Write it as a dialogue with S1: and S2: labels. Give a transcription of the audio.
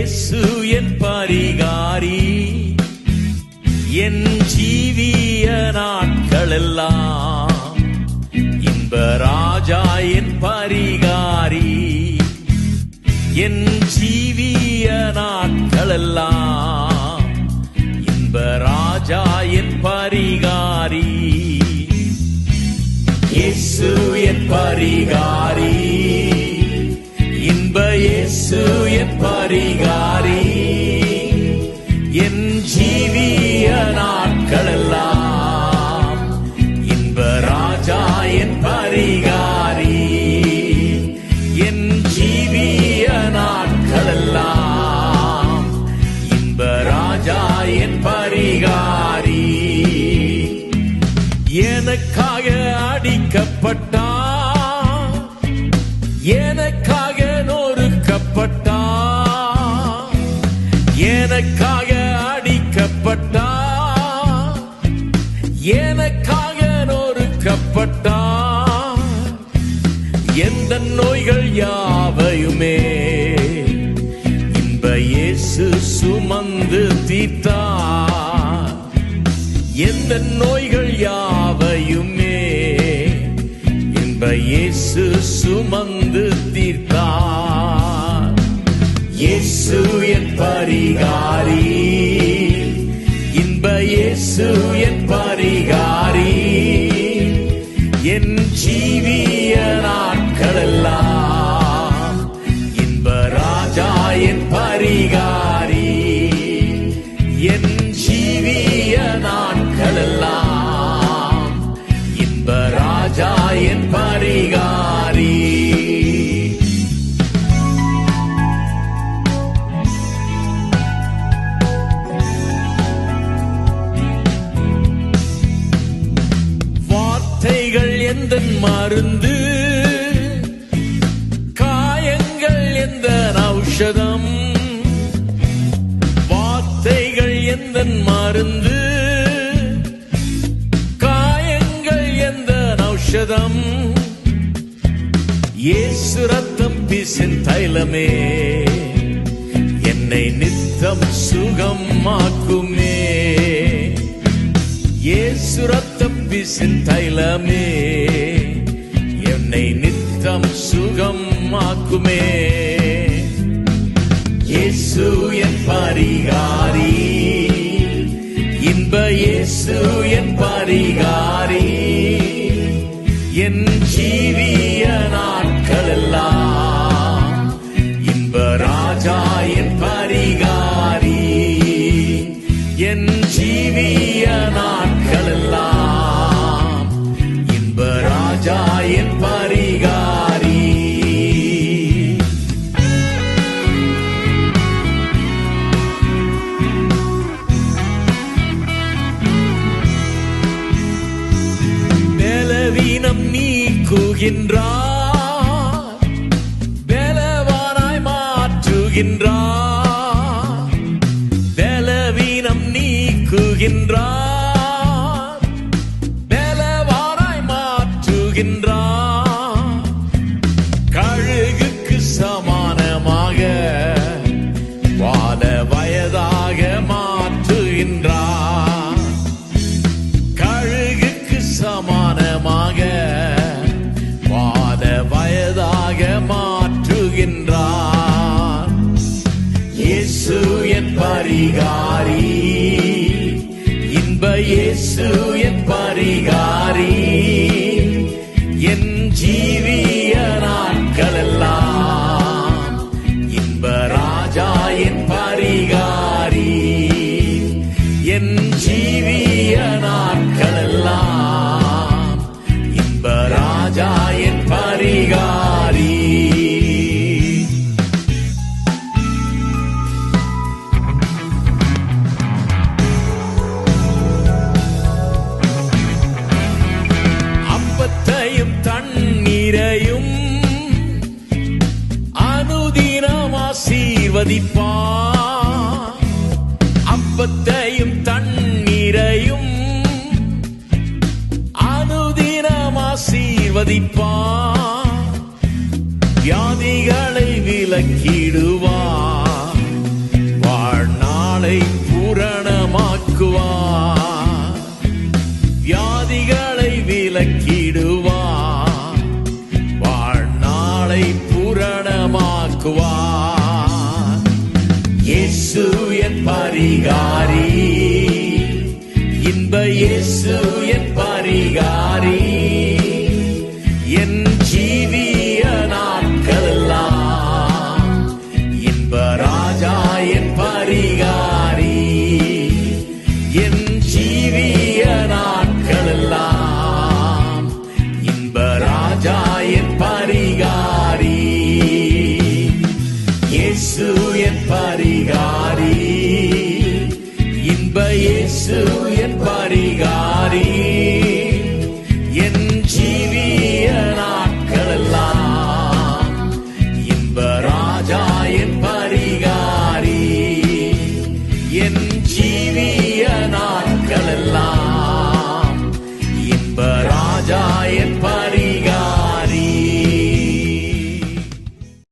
S1: இயேசு என் பரிகாரி. என் ஜீவிய நாட்களெல்லாம் இன்ப ராஜா என் பரிகாரி. என் ஜீவிய நாட்களெல்லாம் இன்ப ராஜா என் பரிகாரி. இயேசு என் பரிகாரி. அதிகாரி. என் ஜீவிய நாட்களெல்லாம் இன்ப ராஜா என் பரிகாரி. என் ஜீவிய நாட்களெல்லாம் இன்ப ராஜா என் பரிகாரி. எனக்காக அடிக்கப்பட்ட நொறுக்கப்பட்டார் எந்த நோய்கள் யாவையுமே. இன்ப இயேசு சுமந்து தீர்த்தார் எந்த நோய்கள் யாவையுமே. இன்ப இயேசு சுமந்து தீர்த்தார் இயேசு என் பரிகாரி. இன்ப இயேசு என் பரிகாரி. என் ஜீவிய நாட்களெல்லாம் மருந்து. காயங்கள் எந்த ஔஷதம். வார்த்தைகள் எந்த மருந்து. காயங்கள் எந்த ஔஷதம். இயேசு ரத்தம் பிசின் தைலமே. என்னை நித்தம் சுகமாக்குமே. இயேசு ரத்தம் பிசின் தைலமே. சுகம் சுகம் ஆக்குமே இயேசு என் பரிகாரி. இன்ப இயேசு என் பரிகாரி. என் ஜீவிய நாட்கள் எல்லாம் இன்ப ராஜா என் நீக்குகின்றார் பரிகாரி. இன்ப இயேசு என் பரிகாரி. என் ஜீவிய நாட்களெல்லாம் இன்ப ராஜா என் பரிகாரி. என் ஜீவிய நாட்களெல்லாம் இன்ப ராஜா என் ஆசீர்வதிப்பார் அப்பத்தையும் தண்ணீரையும் அனுதினம் ஆசீர்வதிப்பான். வியாதிகளை விலக்கிடுவான். பரிகாரி. இன்ப இயேசு என் பரிகாரி. என் ஜீ இயேசு என் பரிகாரி.